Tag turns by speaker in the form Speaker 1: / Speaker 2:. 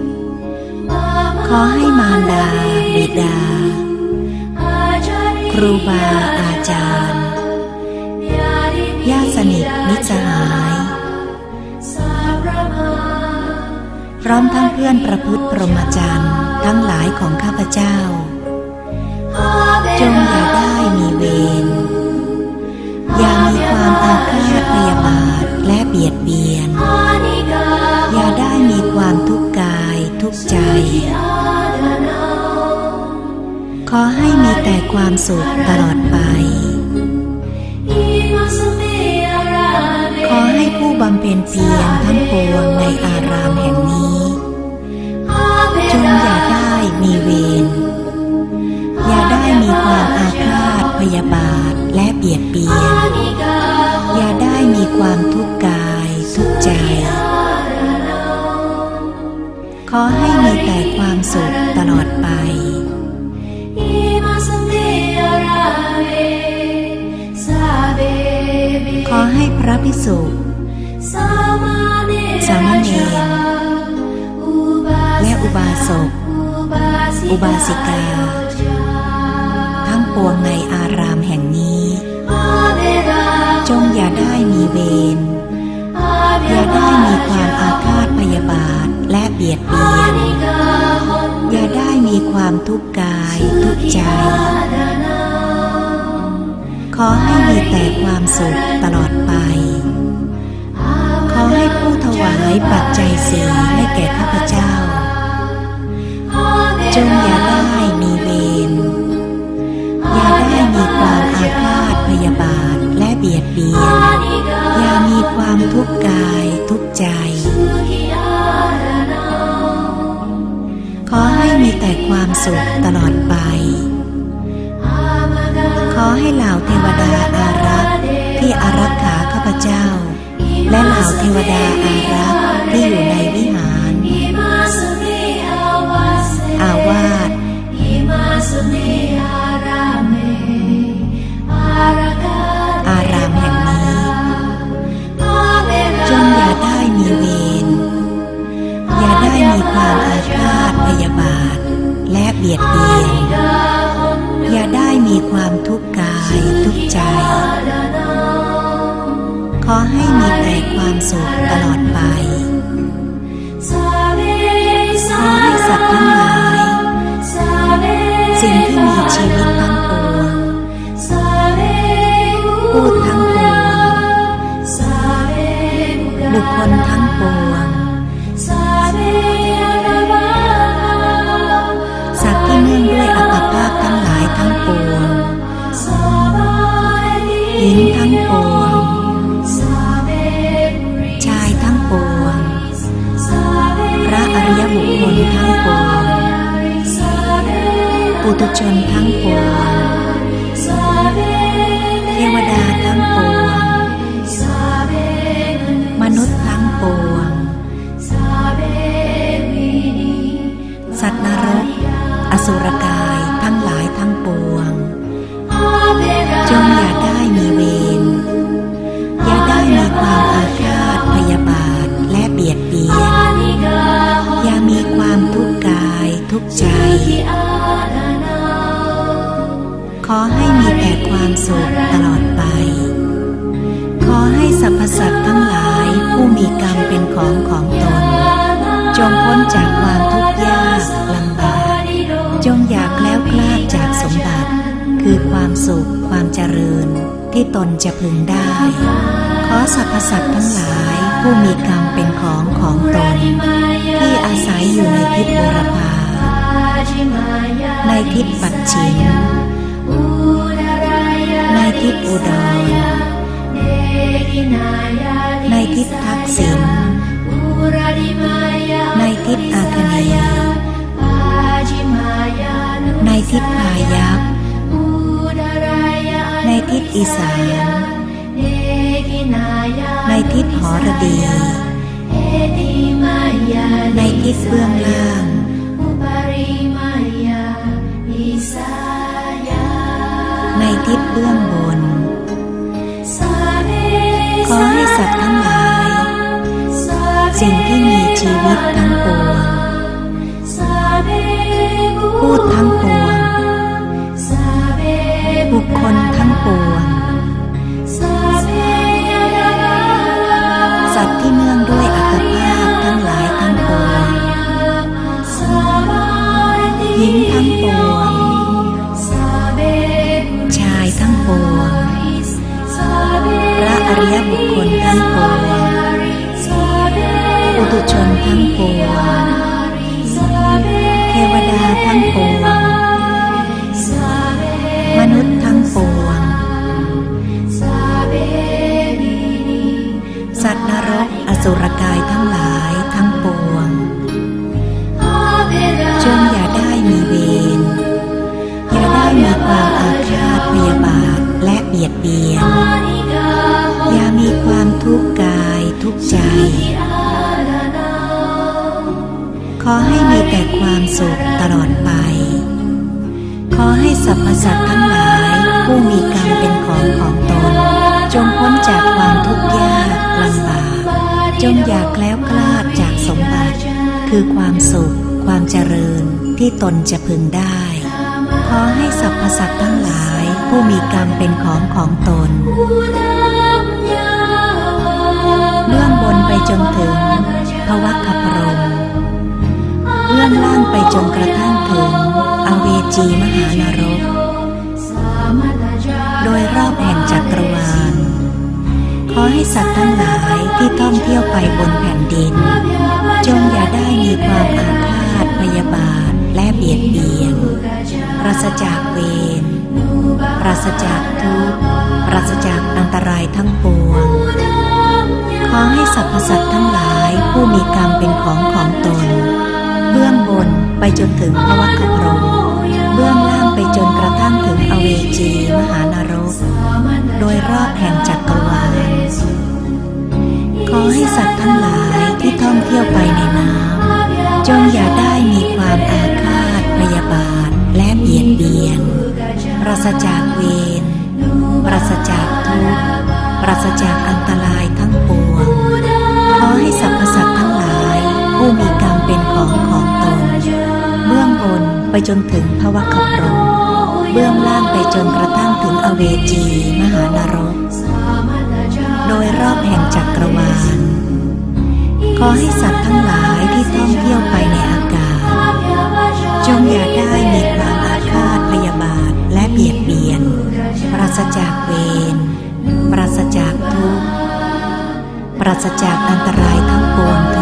Speaker 1: ข อให้มารดาบิดา ครูบาอาจารย์ญาติสนิทมิตรสหาย พร้อมทั้งเพื่อนประพฤติพรหมจรรย์ทั้งหลายของข้าพเจ้า จงอย่าได้มีเวรอย่ามีความอาฆาตพยาบาทและเบียดเบียน อย่าได้มีความทุกข์กายทุกข์ใจ ขอให้มีแต่ความสุขตลอดไป ขอให้ผู้บำเพ็ญเพียรทั้งปวงในอารามแห่งนี้จงอย่าได้มีเวร อย่าได้มีความอาฆาตพยาบาทและเบียดเบียน อย่าได้มีความทุกข์กายทุกใจ ขอให้มี พระภิกษุสามเณรและอุบาสก อุบาสิกา ทั้งปวงในอารามแห่งนี้ จงอย่าได้มีเวร อย่าได้มีความอาฆาตพยาบาทและเบียดเบียน อย่าได้มีความทุกข์กายทุกข์ใจขอให้มีแต่ความสุขตลอดไป ยปัจจัยสีให้แก่ข้าพเจ้า จงอย่าได้มีเวร อย่าได้มีความอาฆาตพยาบาทและเบียดเบียน อย่ามีความทุกข์กายทุกข์ใจ ขอให้มีแต่ความสุขตลอดไป ขอให้เหล่าเทวดาอารักษ์ที่อารักขาข้าพเจ้า และเหล่าเทวดาอารักษ์ที่อยู่ในวิ สุขตลอดไป ขอให้สัตว์ทั้งหลาย สิ่งที่มีชีวิตทั้งปวงพูดทั้งปวงบุคคลทั้งปวงสัตว์ที่เนื่องด้วยอัตภาพทั้งหลายทั้งปวงหญิงทั้งปวง บุคคลทั้งป ใจ ขอให้มีแต่ความสุขตลอดไป ขอให้สรรพสัตว์ทั้งหลายผู้มีกรรมเป็นของของตน จงพ้นจากความทุกข์ยากลำบาก จงอย่าแล้วคลาดจากสมบัติ คือความสุขความเจริญที่ตนจะพึงได้ ขอสรรพสัตว์ทั้งหลายผู้มีกรรมเป็นของของตน ในทิศปัจฉิมในทิศอุดรในทิศทักษิณในทิศอาคเนย์ทิศพายัพในทิศอีสาน ในทิศหอระดี ในทิศเบื้องล่าง ในทิศเบื้องบน พระอริยบุคคลทั้งปวงปุถุชนทั้งปวงเทวดาทั้งปวงมนุษย์ทั้งปวงสัตว์นรกอสุรกายทั้งหลายทั้งปวงจงอย่าได้มีเวรอย่าได้มีความอาฆาตพยาบาทและ เบียดเบียน อย่ามีความทุกข์กายทุกใจ ขอให้มีแต่ความสุขตลอดไป ขอให้สรรพสัตว์ทั้งหลายผู้มีกรรมเป็นของของตน จงพ้นจากความทุกข์ยากลำบากจงอย่าแคล้วคลาดจากสมบัติ คือความสุขความเจริญที่ตนจะพึงได้ อให้สรรพสัตว์ทั้งหลาย ผู้มีกรรมเป็นของของตนเบื้องบนไปจนถึงพวัคคพรมเบื้องล่างไปจนกระทั่งถึง อเวจีมหานรก โดยรอบแห่งจักรวาล ขอให้สัตว์ทั้งหลายที่ท่องเที่ยวไปบนแผ่นดิน จงอย่าได้มีความอาฆาตพยาบาทและเบียดเบียน ศจากเวร ปราศจากทุกข์ ปราศจากอันตรายทั้งปวง ขอให้สรรพสัตว์ทั้งหลายผู้มีกรรมเป็นของของตน เบื้องบนไปจนถึงพระวัคคพรมเบื้องล่างไปจนกระทั่งถึงอเวจีมหานรก โดยรอบแห่ง ศจากเวร ปราศจากทุกข์ ปราศจากอันตรายทั้งปวง ขอให้สรรพสัตว์ทั้งหลาย ผู้มีกรรมเป็นของของตน เบื้องบนไปจนถึงพระวัคคพรมเบื้องล่างไปจนกระทั่งถึงอเวจีมหานรก ปราศจากอันตรายทั้งปวงเธ